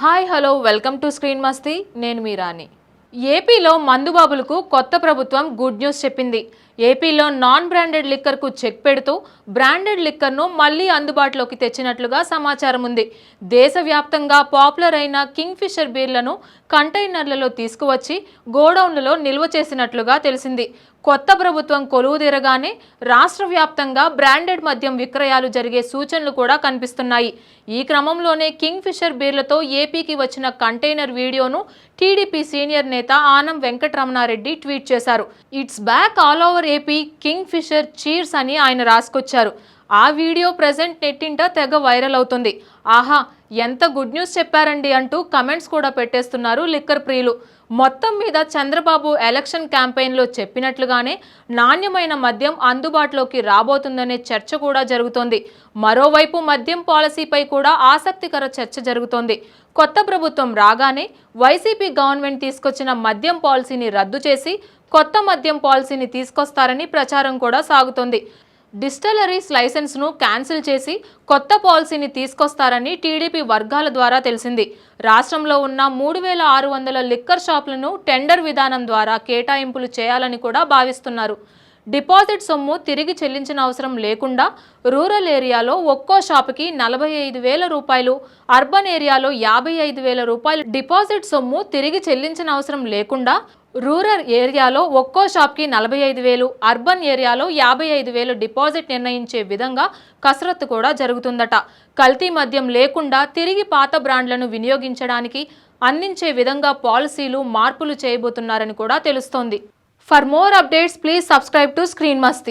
Hi hello welcome to screen Masti. నేను మీ రాణి. ఏపీలో మందుబాబులకు కొత్త ప్రభుత్వం గుడ్ న్యూస్ చెప్పింది. ఏపీలో నాన్ బ్రాండెడ్ లిక్కర్కు చెక్ పెడుతూ బ్రాండెడ్ లిక్కర్ను మళ్ళీ అందుబాటులోకి తెచ్చినట్లుగా సమాచారం ఉంది. దేశవ్యాప్తంగా పాపులర్ అయిన కింగ్ ఫిషర్ బీర్లను కంటైనర్లలో తీసుకువచ్చి గోడౌన్లలో నిల్వ చేసినట్లుగా తెలిసింది. కొత్త ప్రభుత్వం కొలువు తీరగానే రాష్ట్ర వ్యాప్తంగా బ్రాండెడ్ మద్యం విక్రయాలు జరిగే సూచనలు కూడా కనిపిస్తున్నాయి. ఈ క్రమంలోనే కింగ్ ఫిషర్ బీర్లతో ఏపీకి వచ్చిన కంటైనర్ వీడియోను టీడీపీ సీనియర్ నేత నేత ఆనం వెంకటరమణారెడ్డి ట్వీట్ చేశారు. It's back all over AP Kingfisher cheers అని ఆయన రాసుకొచ్చారు. ఆ వీడియో ప్రజెంట్ నెట్టింట తెగ వైరల్ అవుతుంది. ఆహా ఎంత గుడ్ న్యూస్ చెప్పారండి అంటూ కమెంట్స్ కూడా పెట్టేస్తున్నారు లిక్కర్ ప్రియులు. మొత్తం మీద చంద్రబాబు ఎలక్షన్ క్యాంపెయిన్లో చెప్పినట్లుగానే నాణ్యమైన మద్యం అందుబాటులోకి రాబోతుందనే చర్చ కూడా జరుగుతోంది. మరోవైపు మద్యం పాలసీపై కూడా ఆసక్తికర చర్చ జరుగుతోంది. కొత్త ప్రభుత్వం రాగానే వైసీపీ గవర్నమెంట్ తీసుకొచ్చిన మద్యం పాలసీని రద్దు చేసి కొత్త మద్యం పాలసీని తీసుకొస్తారని ప్రచారం కూడా సాగుతోంది. డిస్టలరీస్ లైసెన్స్ను క్యాన్సిల్ చేసి కొత్త పాలసీని తీసుకొస్తారని టీడీపీ వర్గాల ద్వారా తెలిసింది. రాష్ట్రంలో ఉన్న మూడు వేల ఆరు వందల లిక్కర్ షాపులను టెండర్ విధానం ద్వారా కేటాయింపులు చేయాలని కూడా భావిస్తున్నారు. డిపాజిట్ సొమ్ము తిరిగి చెల్లించిన అవసరం లేకుండా రూరల్ ఏరియాలో ఒక్కో షాపుకి నలభై ఐదు వేల రూపాయలు అర్బన్ ఏరియాలో యాభై ఐదు వేల రూపాయలు డిపాజిట్ సొమ్ము తిరిగి చెల్లించిన అవసరం లేకుండా రూరల్ ఏరియాలో ఒక్కో షాప్కి నలభై ఐదు వేలు అర్బన్ ఏరియాలో యాభై ఐదు వేలు డిపాజిట్ నిర్ణయించే విధంగా కసరత్తు కూడా జరుగుతుందట. కల్తీ మద్యం లేకుండా తిరిగి పాత బ్రాండ్లను వినియోగించడానికి అందించే విధంగా పాలసీలు మార్పులు చేయబోతున్నారని కూడా తెలుస్తోంది. For more updates please subscribe to screen Masti.